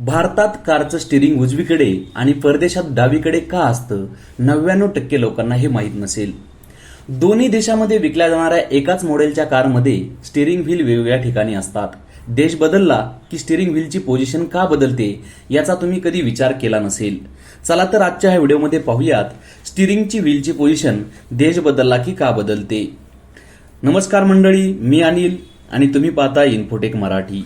भारतात कारचं स्टिअरिंग उजवीकडे आणि परदेशात डावीकडे का असतं? नव्याण्णव टक्के लोकांना हे माहीत नसेल. दोन्ही देशामध्ये विकल्या जाणाऱ्या एकाच मॉडेलच्या कारमध्ये स्टिअरिंग व्हील वेगवेगळ्या ठिकाणी असतात. देश बदलला की स्टिअरिंग व्हीलची पोझिशन का बदलते याचा तुम्ही कधी विचार केला नसेल. चला तर आजच्या ह्या व्हिडिओमध्ये पाहूयात स्टिअरिंगची व्हीलची पोझिशन देश बदलला की का बदलते? नमस्कार मंडळी मी अनिल आणि तुम्ही पाहता इन्फोटेक मराठी.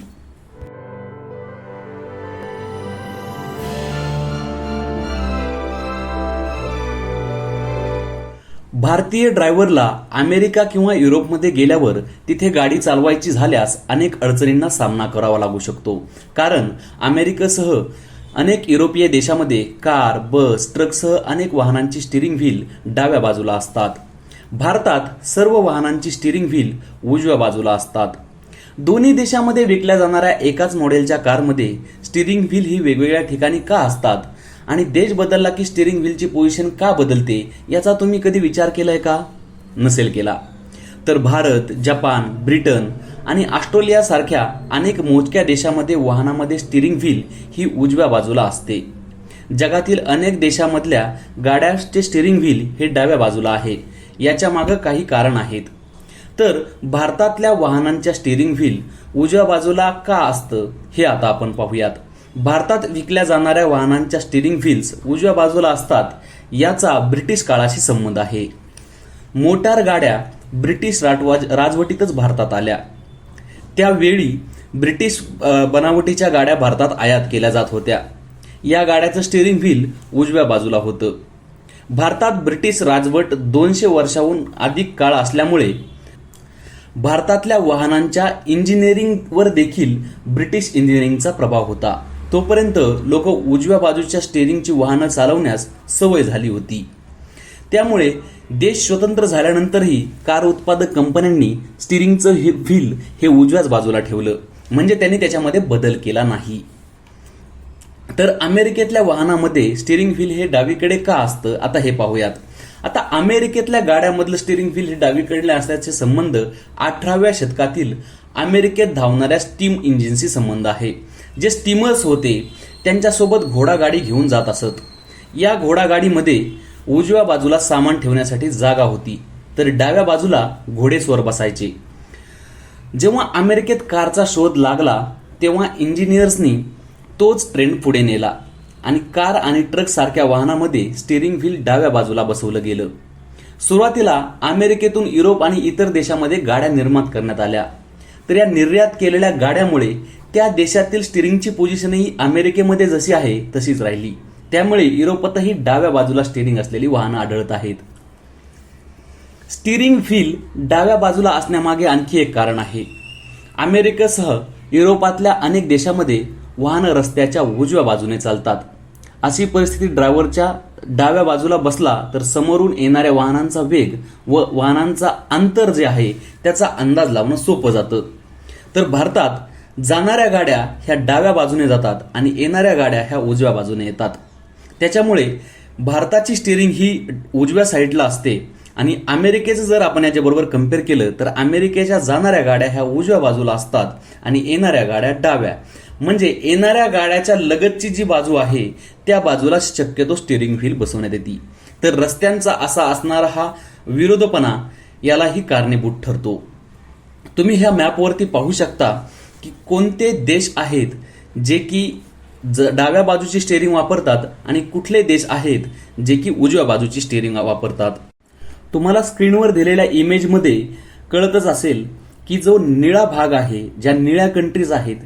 भारतीय ड्रायव्हरला अमेरिका किंवा युरोपमध्ये गेल्यावर तिथे गाडी चालवायची झाल्यास अनेक अडचणींना सामना करावा लागू शकतो. कारण अमेरिकेसह अनेक युरोपीय देशामध्ये कार बस ट्रकसह अनेक वाहनांची स्टिअरिंग व्हील डाव्या बाजूला असतात. भारतात सर्व वाहनांची स्टिअरिंग व्हील उजव्या बाजूला असतात. दोन्ही देशामध्ये विकल्या जाणाऱ्या एकाच मॉडेलच्या कारमध्ये स्टिअरिंग व्हील ही वेगवेगळ्या ठिकाणी का असतात? आणि देश बदलला की स्टिअरिंग व्हीलची पोझिशन का बदलते याचा तुम्ही कधी विचार केलाय का? नसेल केला. तर भारत जपान ब्रिटन आणि ऑस्ट्रेलियासारख्या अनेक मोजक्या देशामध्ये वाहनामध्ये स्टिअरिंग व्हील ही उजव्या बाजूला असते. जगातील अनेक देशामधल्या गाड्यांचे स्टिअरिंग व्हील हे डाव्या बाजूला आहे. याच्या मागं काही कारण आहेत. तर भारतातल्या वाहनांच्या स्टिअरिंग व्हील उजव्या बाजूला का असतं हे आता आपण पाहूयात. भारतात विकल्या जाणाऱ्या वाहनांच्या स्टिअरिंग व्हील्स उजव्या बाजूला असतात याचा ब्रिटिश काळाशी संबंध आहे. मोटार गाड्या ब्रिटिश राटवाज राजवटीतच भारतात आल्या. त्यावेळी ब्रिटिश बनावटीच्या गाड्या भारतात आयात केल्या जात होत्या. या गाड्याचं स्टिअरिंग व्हील उजव्या बाजूला होतं. भारतात ब्रिटिश राजवट दोनशे वर्षाहून अधिक काळ असल्यामुळे भारतातल्या वाहनांच्या इंजिनिअरिंगवर देखील ब्रिटिश इंजिनिअरिंगचा प्रभाव होता. तोपर्यंत लोक उजव्या बाजूच्या स्टेरिंगची वाहनं चालवण्यास सवय झाली होती. त्यामुळे देश स्वतंत्र झाल्यानंतरही कार उत्पादक कंपन्यांनी स्टिरिंगचं हे व्हील हे उजव्याच बाजूला ठेवलं. म्हणजे त्यांनी त्याच्यामध्ये बदल केला नाही. तर अमेरिकेतल्या वाहनामध्ये स्टिअरिंग व्हील हे डावीकडे का असतं? आता हे पाहूयात. आता अमेरिकेतल्या गाड्यामधलं स्टिअरिंग व्हील हे डावीकडले असल्याचे संबंध अठराव्या शतकातील अमेरिकेत धावणाऱ्या स्टीम इंजिनशी संबंध आहे. जे स्टीमर्स होते त्यांच्यासोबत घोडागाडी घेऊन जात असत. या घोडागाडीमध्ये उजव्या बाजूला सामान ठेवण्यासाठी जागा होती. तर डाव्या बाजूला घोडेस्वर बसायचे. जेव्हा अमेरिकेत कारचा शोध लागला तेव्हा इंजिनियर्सनी तोच ट्रेंड पुढे नेला आणि कार आणि ट्रकसारख्या वाहनामध्ये स्टिअरिंग व्हील डाव्या बाजूला बसवलं गेलं. सुरुवातीला अमेरिकेतून युरोप आणि इतर देशामध्ये गाड्या निर्माण करण्यात आल्या. तर या निर्यात केलेल्या गाड्यामुळे त्या देशातील स्टिअरिंगची पोझिशनही अमेरिकेमध्ये जशी आहे तशीच राहिली. त्यामुळे युरोपातही डाव्या बाजूला स्टिअरिंग असलेली वाहनं आढळत आहेत. स्टिअरिंग व्हील डाव्या बाजूला असण्यामागे आणखी एक कारण आहे. अमेरिकेसह युरोपातल्या अनेक देशामध्ये वाहनं रस्त्याच्या उजव्या बाजूने चालतात. अशी परिस्थिती ड्रायव्हरच्या डाव्या बाजूला बसला तर समोरून येणाऱ्या वाहनांचा वेग व वाहनांचा अंतर जे आहे त्याचा अंदाज लावणं सोपं जातं. तर भारतात जाणाऱ्या गाड्या ह्या डाव्या बाजूने जातात आणि येणाऱ्या गाड्या ह्या उजव्या बाजूने येतात. त्याच्यामुळे भारताची स्टिअरिंग ही उजव्या साईडला असते. आणि अमेरिकेचं जर आपण याच्याबरोबर कंपेअर केलं तर अमेरिकेच्या जाणाऱ्या गाड्या ह्या उजव्या बाजूला असतात आणि येणाऱ्या गाड्या डाव्या. म्हणजे येणाऱ्या गाड्याच्या लगतची जी बाजू आहे त्या बाजूला शक्यतो स्टिअरिंग व्हील बसवण्यात येते. तर रस्त्यांचा असा असणारा हा विरोधपणा यालाही कारणीभूत ठरतो. तुम्ही ह्या मॅपवरती पाहू शकता की कोणते देश आहेत जे की ज डाव्या बाजूची स्टेअरिंग वापरतात आणि कुठले देश आहेत जे की उजव्या बाजूची स्टेअरिंग वापरतात? तुम्हाला स्क्रीनवर दिलेल्या इमेजमध्ये कळतच असेल की जो निळा भाग आहे ज्या निळ्या कंट्रीज आहेत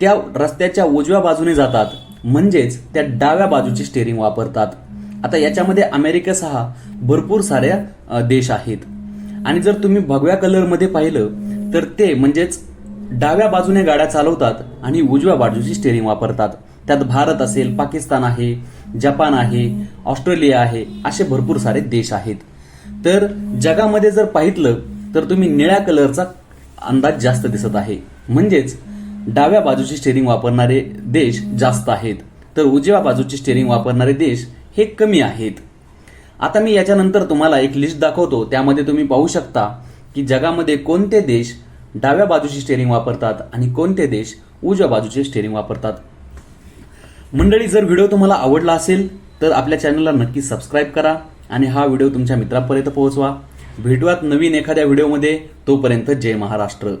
त्या रस्त्याच्या उजव्या बाजूने जातात. म्हणजेच त्या डाव्या बाजूची स्टेअरिंग वापरतात. आता याच्यामध्ये अमेरिकेसह भरपूर साऱ्या देश आहेत. आणि जर तुम्ही भगव्या कलरमध्ये पाहिलं तर ते म्हणजेच डाव्या बाजूने गाड्या चालवतात आणि उजव्या बाजूची स्टेअरिंग वापरतात. त्यात भारत असेल पाकिस्तान आहे जपान आहे ऑस्ट्रेलिया आहे असे भरपूर सारे देश आहेत. तर जगामध्ये जर पाहितलं तर तुम्ही निळ्या कलरचा अंदाज जास्त दिसत आहे. म्हणजेच डाव्या बाजूची स्टेअरिंग वापरणारे देश जास्त आहेत. तर उजव्या बाजूची स्टेअरिंग वापरणारे देश हे कमी आहेत. आता मी याच्यानंतर तुम्हाला एक लिस्ट दाखवतो. त्यामध्ये तुम्ही पाहू शकता की जगामध्ये कोणते देश डाव्या बाजूची स्टेअरिंग वापरतात आणि कोणते देश उजव्या बाजूचे स्टेअरिंग वापरतात. मंडळी जर व्हिडिओ तुम्हाला आवडला असेल तर आपल्या चॅनलला नक्की सबस्क्राईब करा आणि हा व्हिडिओ तुमच्या मित्रांपर्यंत पोहोचवा. भेटूयात नवीन एखाद्या व्हिडिओमध्ये तोपर्यंत जय महाराष्ट्र.